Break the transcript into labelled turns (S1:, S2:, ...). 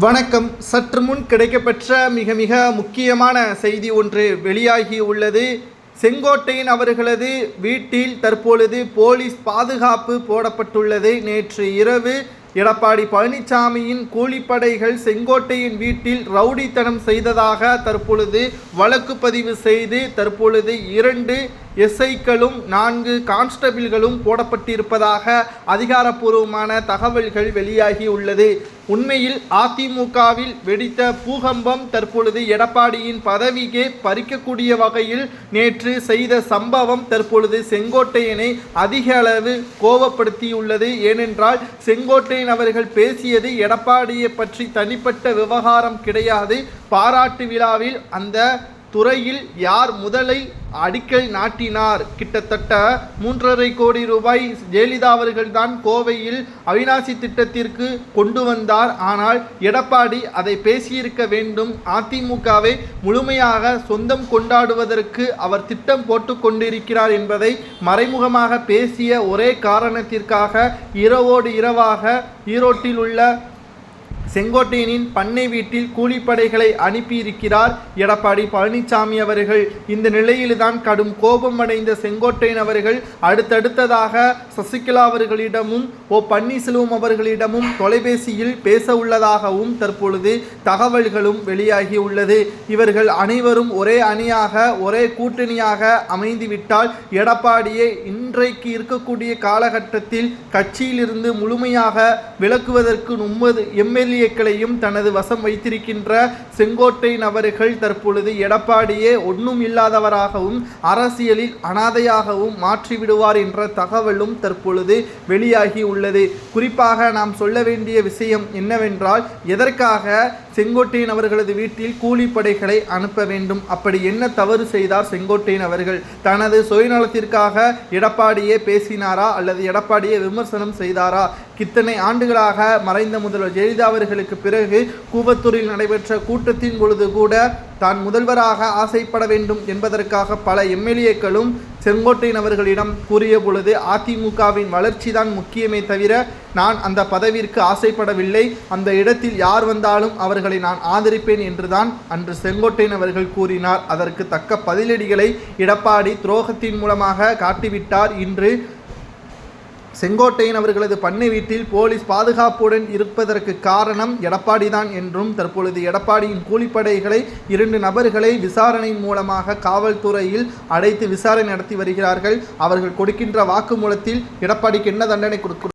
S1: வணக்கம். சற்று முன் கிடைக்கப்பெற்ற மிக மிக முக்கியமான செய்தி ஒன்று வெளியாகி உள்ளது. செங்கோட்டையின் அவர்களது வீட்டில் தற்பொழுது போலீஸ் பாதுகாப்பு போடப்பட்டுள்ளது. நேற்று இரவு எடப்பாடி பழனிசாமியின் கூலிப்படைகள் செங்கோட்டையின் வீட்டில் ரவுடித்தனம் செய்ததாக தற்பொழுது வழக்கு பதிவு செய்து தற்பொழுது இரண்டு எஸ்ஐக்களும் நான்கு கான்ஸ்டபிள்களும் போடப்பட்டிருப்பதாக அதிகாரப்பூர்வமான தகவல்கள் வெளியாகி உள்ளது. உண்மையில் அதிமுகவில் வெடித்த பூகம்பம் தற்பொழுது எடப்பாடியின் பதவியே பறிக்கக்கூடிய வகையில் நேற்று செய்த சம்பவம் தற்பொழுது செங்கோட்டையனை அதிக அளவு கோபப்படுத்தியுள்ளது ஏனென்றால் செங்கோட்டையன் அவர்கள் பேசியது எடப்பாடியை பற்றி தனிப்பட்ட விவகாரம் கிடையாது. பாராட்டு விழாவில் அந்த துறையில் யார் முதலை அடிக்கல் நாட்டினார்? கிட்டத்தட்ட மூன்றரை கோடி ரூபாய் ஜெயலலிதா அவர்கள்தான் கோவையில் அவினாசி திட்டத்திற்கு கொண்டு வந்தார். ஆனால் எடப்பாடி அதை பேசியிருக்க வேண்டும். அதிமுகவை முழுமையாக சொந்தம் கொண்டாடுவதற்கு அவர் திட்டம் போட்டு கொண்டிருக்கிறார் என்பதை மறைமுகமாக பேசிய ஒரே காரணத்திற்காக இரவோடு இரவாக ஈரோட்டில் உள்ள செங்கோட்டையனின் பண்ணை வீட்டில் கூலிப்படைகளை அனுப்பியிருக்கிறார் எடப்பாடி பழனிசாமி அவர்கள். இந்த நிலையில்தான் கடும் கோபம் அடைந்த செங்கோட்டையன் அவர்கள். அடுத்தடுத்ததாக சசிகலா அவர்களிடமும் ஓ பன்னீர்செல்வம் அவர்களிடமும் தொலைபேசியில் பேச உள்ளதாகவும் தற்பொழுது தகவல்களும் வெளியாகி உள்ளது. இவர்கள் அனைவரும் ஒரே அணியாக ஒரே கூட்டணியாக அமைந்துவிட்டால் எடப்பாடியை இன்றைக்கு இருக்கக்கூடிய காலகட்டத்தில் கட்சியிலிருந்து முழுமையாக விளக்குவதற்கு நும்மது எம்எல்ஏ எம்எல்ஏக்களையும் தனது வசம் வைத்திருக்கின்ற செங்கோட்டையின் அவர்கள் தற்பொழுது எடப்பாடியே ஒன்றும் இல்லாதவராகவும் அரசியலில் அனாதையாகவும் மாற்றிவிடுவார் என்ற தகவலும் தற்பொழுது வெளியாகி உள்ளது. குறிப்பாக நாம் சொல்ல வேண்டிய விஷயம் என்னவென்றால் எதற்காக செங்கோட்டையன் அவர்களது வீட்டில் கூலிப்படைகளை அனுப்ப வேண்டும். அப்படி என்ன தவறு செய்தார் செங்கோட்டையன் அவர்கள்? தனது சுயநலத்திற்காக எடப்பாடியே பேசினாரா? அல்லது எடப்பாடியே விமர்சனம் செய்தாரா? இத்தனை ஆண்டுகளாக மறைந்த முதல்வர் ஜெயலலிதா அவர்களுக்கு பிறகு கூவத்தூரில் நடைபெற்ற கூட்டத்தின் பொழுது கூட தான் முதல்வராக ஆசைப்பட வேண்டும் என்பதற்காக பல எம்எல்ஏக்களும் செங்கோட்டையன் அவர்களிடம் கூறிய பொழுது அதிமுகவின் வளர்ச்சி தான் முக்கியமே தவிர நான் அந்த பதவிற்கு ஆசைப்படவில்லை. அந்த இடத்தில் யார் வந்தாலும் அவர்களை நான் ஆதரிப்பேன் என்றுதான் அன்று செங்கோட்டையன் அவர்கள் கூறினார். அதற்கு தக்க பதிலடிகளை எடப்பாடி துரோகத்தின் மூலமாக காட்டிவிட்டார். இன்று செங்கோட்டையன் அவர்களது பண்ணை வீட்டில் போலீஸ் பாதுகாப்புடன் இருப்பதற்கு காரணம் எடப்பாடி தான் என்றும் தற்பொழுது எடப்பாடியின் கூலிப்படைகளை இரண்டு நபர்களை விசாரணை மூலமாக காவல்துறையில் அடைத்து விசாரணை நடத்தி வருகிறார்கள். அவர்கள் கொடுக்கின்ற வாக்குமூலத்தில் எடப்பாடிக்கு என்ன தண்டனை கொடுக்க